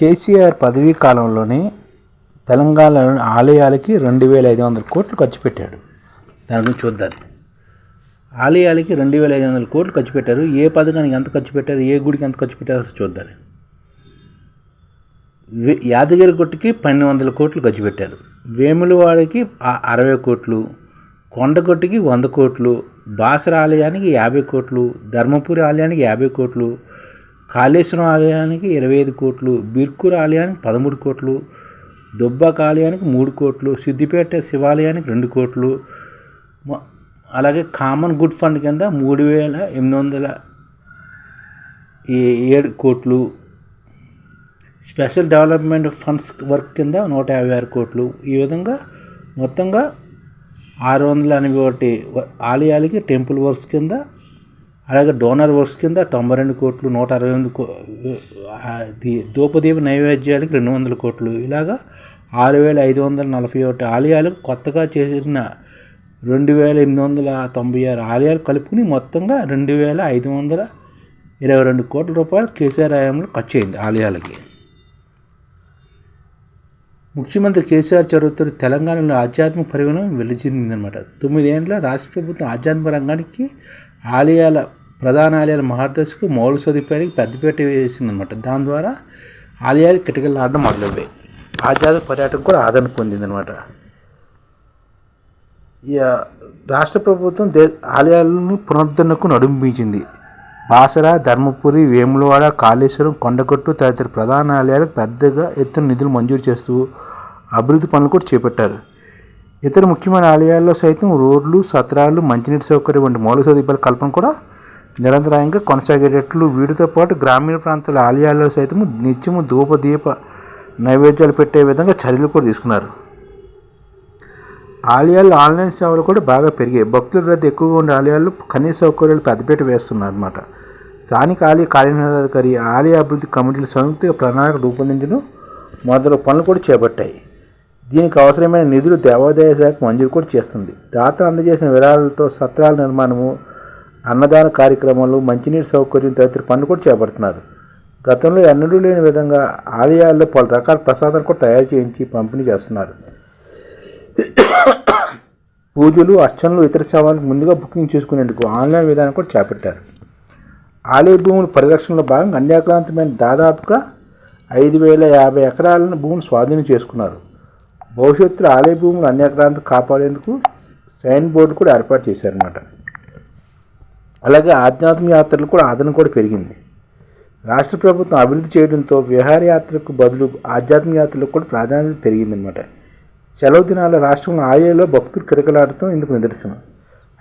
కేసీఆర్ పదవీ కాలంలోనే తెలంగాణలోని ఆలయాలకి రెండు వేల ఐదు వందల కోట్లు ఖర్చు పెట్టాడు. దాని గురించి చూద్దాం. ఆలయాలకి రెండు వేల ఐదు వందల కోట్లు ఖర్చు పెట్టారు. ఏ పథకానికి ఎంత ఖర్చు పెట్టారు? ఏ గుడికి ఎంత ఖర్చు పెట్టారో చూద్దాం. వే- యాదగిరి గుట్టుకి పన్నెండు వందల కోట్లు ఖర్చు పెట్టారు. వేములవాడకి అరవై కోట్లు కొండగొట్టుకి వంద కోట్లు బాసర ఆలయానికి యాభై కోట్లు ధర్మపురి ఆలయానికి యాభై కోట్లు కాళేశ్వరం ఆలయానికి ఇరవై ఐదు కోట్లు బిర్కూర్ ఆలయానికి పదమూడు కోట్లు దుబ్బాక ఆలయానికి మూడు కోట్లు సిద్దిపేట శివాలయానికి రెండు కోట్లు అలాగే కామన్ గుడ్ ఫండ్ కింద మూడు వేల ఎనిమిది వందల ఏడు కోట్లు స్పెషల్ డెవలప్మెంట్ ఫండ్స్ వర్క్ కింద నూట యాభై ఆరు కోట్లు. ఈ విధంగా మొత్తంగా ఆరు వందల ఎనభై ఒకటి ఆలయాలకి టెంపుల్ వర్క్స్ కింద అలాగే డోనర్ వర్క్స్ కింద తొంభై రెండు కోట్లు నూట అరవై ఎనిమిది కో ఆ, ధూపదీప నైవేద్యాలకి రెండు వందల కోట్లు. ఇలాగా ఆరు వేల ఐదు వందల నలభై ఒకటి ఆలయాలకు కొత్తగా చేసిన రెండు వేల ఎనిమిది వందల తొంభై ఆరు ఆలయాలు కలుపుకుని మొత్తంగా రెండు వేల ఐదు వందల ఇరవై రెండు కోట్ల రూపాయలు కేసీఆర్ హయాంలో ఖర్చు అయింది ఆలయాలకి. ముఖ్యమంత్రి కేసీఆర్ చొరవతో తెలంగాణలో ఆధ్యాత్మిక పరిగణం వెలిచిందనమాట తొమ్మిదేండ్ల రాష్ట్ర ప్రభుత్వం ఆధ్యాత్మిక రంగానికి ఆలయాల ప్రధాన ఆలయాల మార్గదర్శకు మౌలిక సదుపాయానికి పెద్దపీట వేసిందనమాట దాని ద్వారా ఆలయాలు కిటకిలాడడం మొదలయ్యాయి ఆధ్యాత్మిక పర్యాటకం కూడా ఆదరణ పొందిందనమాట ఇక రాష్ట్ర ప్రభుత్వం దే ఆలయాలను పునరుద్ధరణకు నడుంపించింది. బాసర ధర్మపురి వేములవాడ కాళేశ్వరం కొండగట్టు తదితర ప్రధాన ఆలయాలకు పెద్దగా ఎత్తున నిధులు మంజూరు చేస్తూ అభివృద్ధి పనులు కూడా చేపట్టారు. ఇతర ముఖ్యమైన ఆలయాల్లో సైతం రోడ్లు సత్రాలు మంచినీటి సౌకర్యం వంటి మౌలిక సదుపాయాల కల్పన కూడా నిరంతరాయంగా కొనసాగేటట్లు వీటితో పాటు గ్రామీణ ప్రాంతాల ఆలయాల్లో సైతం నిత్యము ధూప దీప నైవేద్యాలు పెట్టే విధంగా చర్యలు కూడా తీసుకున్నారు. ఆలయాల్లో ఆన్లైన్ సేవలు కూడా బాగా పెరిగాయి. భక్తుల రద్దీ ఎక్కువగా ఉండే ఆలయాల్లో కనీస సౌకర్యాలు పెద్దపీట వేస్తున్నారు అనమాట స్థానిక ఆలయ కార్యనిర్వాహకారి ఆలయ అభివృద్ధి కమిటీలు సంయుక్త ప్రణాళిక రూపొందించడం మొదలు పనులు కూడా చేపట్టాయి. దీనికి అవసరమైన నిధులు దేవాదాయ శాఖ మంజూరు కూడా చేస్తుంది. దాతలు అందజేసిన విరాళాలతో సత్రాల నిర్మాణము అన్నదాన కార్యక్రమాలు మంచినీటి సౌకర్యం తదితర పనులు కూడా చేపడుతున్నారు. గతంలో ఎన్నడూ లేని విధంగా ఆలయాల్లో పలు రకాల ప్రసాదాలు కూడా తయారు చేయించి పంపిణీ చేస్తున్నారు. పూజలు అర్చనలు ఇతర సేవలకు ముందుగా బుకింగ్ చేసుకునేందుకు ఆన్లైన్ విధానం కూడా చేపట్టారు. ఆలయ భూముల పరిరక్షణలో భాగంగా అన్యాక్రాంతమైన దాదాపుగా ఐదు వేల యాభై ఎకరాలను భూములు స్వాధీనం చేసుకున్నారు. భవిష్యత్తులో ఆలయ భూములు అన్యాక్రాంతం కాపాడేందుకు సైన్ బోర్డు కూడా ఏర్పాటు చేశారన్నమాట. అలాగే ఆధ్యాత్మిక యాత్రలు కూడా ఆదరణ కూడా పెరిగింది. రాష్ట్ర ప్రభుత్వం అభివృద్ధి చేయడంతో విహారయాత్రకు బదులు ఆధ్యాత్మిక యాత్రలకు కూడా ప్రాధాన్యత పెరిగిందనమాట సెలవు దినాల రాష్ట్రంలో ఆలయాల్లో భక్తులు కిరకలాడటం ఇందుకు నిదర్శనం.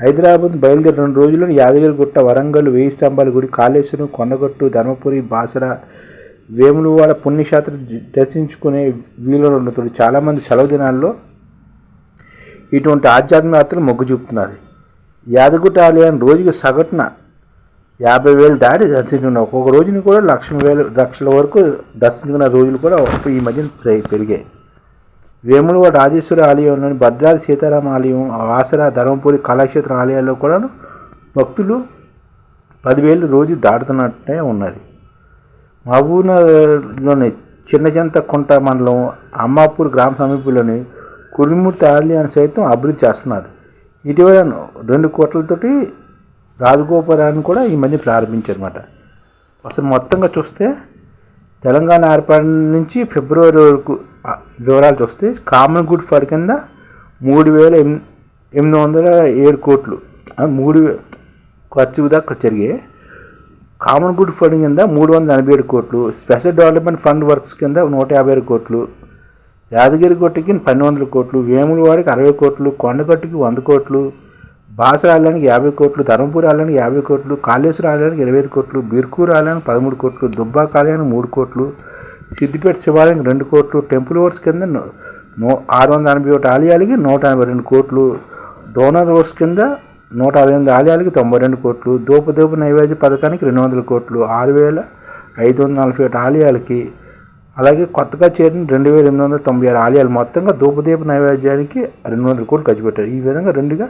హైదరాబాద్ బయలుదేరి రెండు రోజుల్లో యాదగిరిగుట్ట వరంగల్ వేయి స్తంభాల గుడి కాళేశ్వరం కొండగట్టు ధర్మపురి బాసర వేములవాడ పుణ్యక్షేత్ర దర్శించుకునే వీలు చాలామంది సెలవు దినాల్లో ఇటువంటి ఆధ్యాత్మిక యాత్రలు మొగ్గు చూపుతున్నారు. యాదగుట ఆలయాన్ని రోజుకి సగటున యాభై వేలు దాటి దర్శించుకున్న ఒక్కొక్క రోజుని కూడా లక్ష వేలు లక్షల వరకు దర్శించుకున్న రోజులు కూడా ఈ మధ్యన పెరిగాయి. వేములవాడ రాజేశ్వరి ఆలయంలోని భద్రాద్రి సీతారామ ఆలయం ఆసరా ధర్మపురి కళాక్షేత్ర ఆలయాల్లో కూడా భక్తులు పదివేలు రోజు దాటుతున్నట్టే ఉన్నది. మహబూబ్నగర్లోని చిన్నచింత కుంట మండలం అమ్మాపూర్ గ్రామ సమీపంలోని కురిమూర్తి ఆలయాన్ని సైతం అభివృద్ధి చేస్తున్నారు. ఇటీవల రెండు కోట్లతోటి రాజగోపురాన్ని కూడా ఈ మధ్య ప్రారంభించారన్నమాట. అసలు మొత్తంగా చూస్తే తెలంగాణ ఏర్పాటు నుంచి ఫిబ్రవరి వరకు వివరాలు చూస్తే కామన్ గుడ్ ఫర్ కింద మూడు వేల ఎనిమిది ఎనిమిది వందల ఏడు కోట్లు మూడు ఖర్చు దాకా జరిగాయి కామన్ గుడ్ ఫండ్ కింద మూడు వందల ఎనభై ఏడు కోట్లు స్పెషల్ డెవలప్మెంట్ ఫండ్ వర్క్స్ కింద నూట యాభై ఏడు కోట్లు యాదగిరి గుట్టకి పన్నెండు వందల కోట్లు వేములవాడికి అరవై కోట్లు కొండగట్టుకి వంద కోట్లు బాసర ఆలయానికి యాభై కోట్లు ధర్మపురి ఆలయానికి యాభై కోట్లు కాళేశ్వర ఆలయానికి ఇరవై ఐదు కోట్లు బిర్కూరు ఆలయానికి పదమూడు కోట్లు దుబ్బాక ఆలయానికి మూడు కోట్లు సిద్దిపేట శివాలయానికి రెండు కోట్లు టెంపుల్ వర్క్స్ కింద నూ- ఆరు వందల ఎనభై ఒకటి ఆలయాలకి నూట ఎనభై రెండు కోట్లు డోనర్ వర్క్స్ కింద నూట అరవై ఎనిమిది ఆలయాలకి తొంభై రెండు కోట్లు దూపదూప నైవేద్య పథకానికి రెండు వందల కోట్లు ఆరు వేల ఐదు వందల నలభై ఒకటి ఆలయాలకి అలాగే కొత్తగా చేరిన రెండు వేల ఎనిమిది వందల తొంభై ఆరు ఆలయాలు మొత్తంగా ధూపదీప నైవేద్యానికి రెండు వందల కోట్లు ఖర్చు పెట్టారు. ఈ విధంగా రెండుగా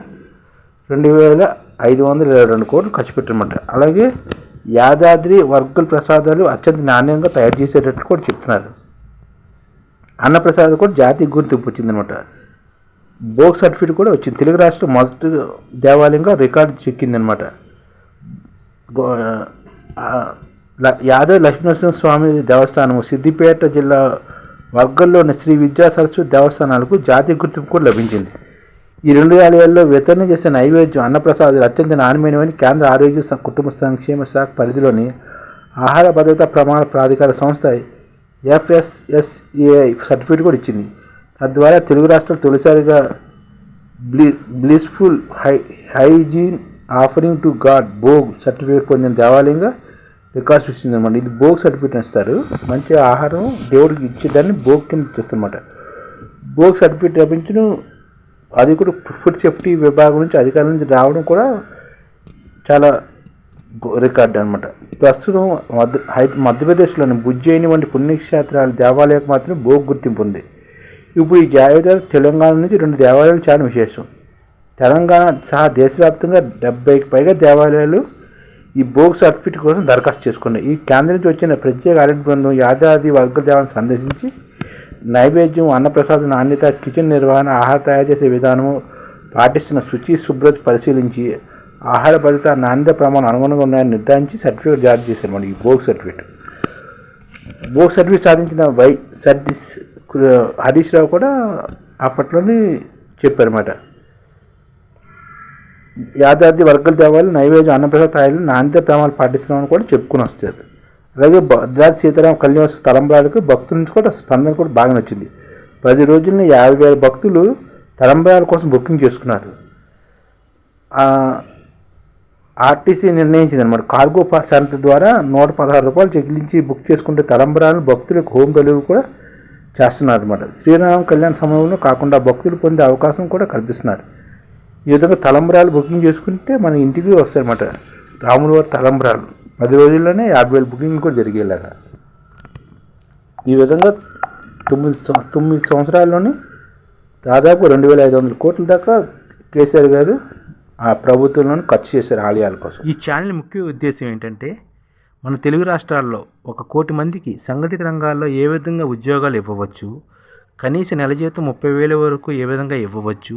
రెండు వేల ఐదు వందల ఇరవై రెండు కోట్లు ఖర్చు పెట్టారన్నమాట. అలాగే యాదాద్రి వర్గుల ప్రసాదాలు అత్యంత నాణ్యంగా తయారు చేసేటట్లు కూడా చెప్తున్నారు. అన్నప్రసాద్ కూడా జాతీయ గుర్తింపు వచ్చిందనమాట బోక్ సర్టిఫికేట్ కూడా వచ్చింది. తెలుగు రాష్ట్రం మొదటి దేవాలయంగా రికార్డు చెక్కిందనమాట యాదవ్ లక్ష్మీనరసింహస్వామి దేవస్థానము సిద్దిపేట జిల్లా వర్గంలోని శ్రీ విద్యా సరస్వతి దేవస్థానాలకు జాతీయ గుర్తింపు కూడా లభించింది. ఈ రెండు ఆలయాల్లో వితరణ చేసే నైవేద్యం అన్నప్రసాదాలు అత్యంత నాణ్యమైనవని కేంద్ర ఆరోగ్య కుటుంబ సంక్షేమ శాఖ పరిధిలోని ఆహార భద్రత ప్రమాణ ప్రాధికార సంస్థ ఎఫ్ఎస్ఎస్ఏఐ సర్టిఫికేట్ కూడా ఇచ్చింది. తద్వారా తెలుగు రాష్ట్రాలు తొలిసారిగా bli blissful hy hygiene offering to god BHOG certificate పొందిన దేవాలయంగా రికార్డ్ సృష్టింది అనమాట. ఇది భోగ్ సర్టిఫికేట్ ఇస్తారు. మంచి ఆహారం దేవుడికి ఇచ్చేదాన్ని భోగ్ కింద చేస్తారన్నమాట. భోగ్ సర్టిఫికేట్ లభించడం అది కూడా ఫుడ్ సేఫ్టీ విభాగం నుంచి అధికారుల నుంచి రావడం కూడా చాలా రికార్డ్ అనమాట ప్రస్తుతం మధ్య హై మధ్యప్రదేశ్లోని బుజ్జయిని వంటి పుణ్యక్షేత్రాల దేవాలయాలకు మాత్రం భోగ్ గుర్తింపు ఉంది. ఇప్పుడు ఈ జాబితాలో తెలంగాణ నుంచి రెండు దేవాలయాలు చాలా విశేషం. తెలంగాణ సహా దేశవ్యాప్తంగా డెబ్బైకి పైగా దేవాలయాలు ఈ భోగ్ సర్టిఫికేట్ కోసం దరఖాస్తు చేసుకున్నాయి ఈ కేంద్రం నుంచి వచ్చిన ప్రత్యేక ఆడిట్ బృందం యాదాది వర్గదేవాన్ని సందర్శించి నైవేద్యం అన్నప్రసాద నాణ్యత కిచెన్ నిర్వహణ ఆహార తయారు చేసే విధానము పాటిస్తున్న శుచి శుభ్రత పరిశీలించి ఆహార భద్రత నాణ్యత ప్రమాణం అనుగుణంగా ఉన్నాయని నిర్ధారించి సర్టిఫికేట్ జారీ చేశారు మనకి ఈ భోగ్ సర్టిఫికేట్ భోగ్ సర్టిఫికేట్ సాధించిన వై సర్టిస్ హరీష్ రావు కూడా అప్పట్లోనే చెప్పారన్నమాట. యాదాద్రి వర్గలు దేవాలయం నైవేద్యం అన్నప్రసాద తయారీలు నాణ్యత ప్రమాణాలు పాటిస్తున్నామని కూడా చెప్పుకుని వస్తారు అలాగే భద్రాద్రి సీతారామ కళ్యాణ తలంబరాలకు భక్తుల నుంచి కూడా స్పందన కూడా బాగా నచ్చింది. పది రోజుల్లో యాభై వేల భక్తులు తలంబరాల కోసం బుకింగ్ చేసుకున్నారు. ఆర్టీసీ నిర్ణయించింది అనమాట కార్గో పాస్ సెంటర్ ద్వారా నూట పదహారు రూపాయలు చెల్లించి బుక్ చేసుకుంటే తలంబరాలను భక్తులకు హోమ్ డెలివరీ కూడా చేస్తున్నారు అనమాట శ్రీరామ కళ్యాణ సమయంలో కాకుండా భక్తులు పొందే అవకాశం కూడా కల్పిస్తున్నారు. ఈ విధంగా తలంబరాలు బుకింగ్ చేసుకుంటే మన ఇంటికి వస్తాయన్నమాట. రాముల వారి తలంబరాలు. పది రోజుల్లోనే యాభై వేలు బుకింగ్ కూడా జరిగేలాగా. ఈ విధంగా తొమ్మిది తొమ్మిది సంవత్సరాల్లోనే దాదాపు రెండు వేల ఐదు వందల కోట్ల దాకా కేసీఆర్ గారు ఆ ప్రభుత్వంలోనే ఖర్చు చేశారు ఆలయాల కోసం. ఈ ఛానల్ ముఖ్య ఉద్దేశం ఏంటంటే మన తెలుగు రాష్ట్రాల్లో ఒక కోటి మందికి సంఘటిత రంగాల్లో ఏ విధంగా ఉద్యోగాలు ఇవ్వవచ్చు కనీస నెల జీతం ముప్పై వేల వరకు ఏ విధంగా ఇవ్వవచ్చు